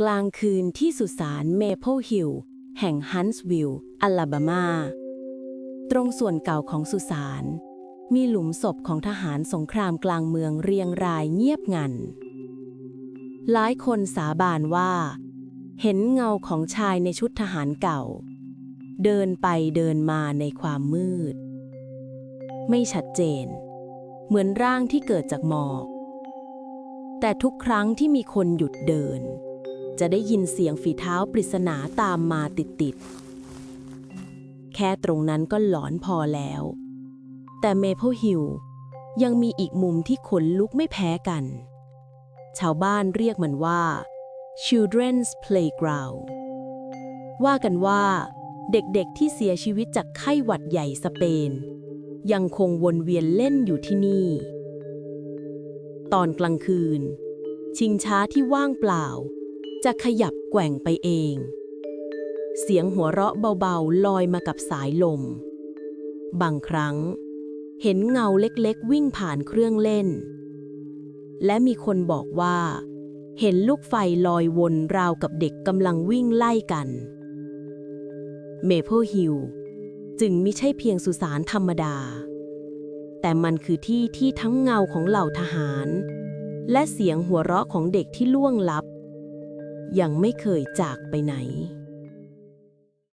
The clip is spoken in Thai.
กลางคืนที่สุสานเมเปิลฮิลแห่งฮันส์วิลล์อลาบามา ตรงส่วนเก่าของสุสาน มีหลุมศพของทหารสงครามกลางเมืองเรียงรายเงียบงัน หลายคนสาบานว่า เห็นเงาของชายในชุดทหารเก่า เดินไปเดินมาในความมืด ไม่ชัดเจน เหมือนร่างที่เกิดจากหมอก แต่ทุกครั้งที่มีคนหยุดเดิน จะได้ยินเสียงฝีเท้าปริศนาตามมาติดๆ แค่ตรงนั้นก็หลอนพอแล้ว แต่เมเปิลฮิลยังมีอีกมุมที่ขนลุกไม่แพ้กัน ชาวบ้านเรียกมันว่า Children's Playground ว่ากันว่าเด็กๆที่เสียชีวิตจากไข้หวัดใหญ่สเปน ยังคงวนเวียนเล่นอยู่ที่นี่ ตอนกลางคืน ชิงช้าที่ว่างเปล่า จะขยับแกว่งไปเอง เสียงหัวเราะเบาๆ ลอยมากับสายลม บางครั้ง เห็นเงาเล็กๆ วิ่งผ่านเครื่องเล่น และมีคนบอกว่า เห็นลูกไฟลอยวนราวกับเด็กกำลังวิ่งไล่กัน เมเปิลฮิลจึงไม่ใช่เพียงสุสานธรรมดา แต่มันคือที่ที่ทั้งเงาของเหล่าทหาร และเสียงหัวเราะของเด็กที่ล่วงลับ ยังไม่เคยจากไปไหน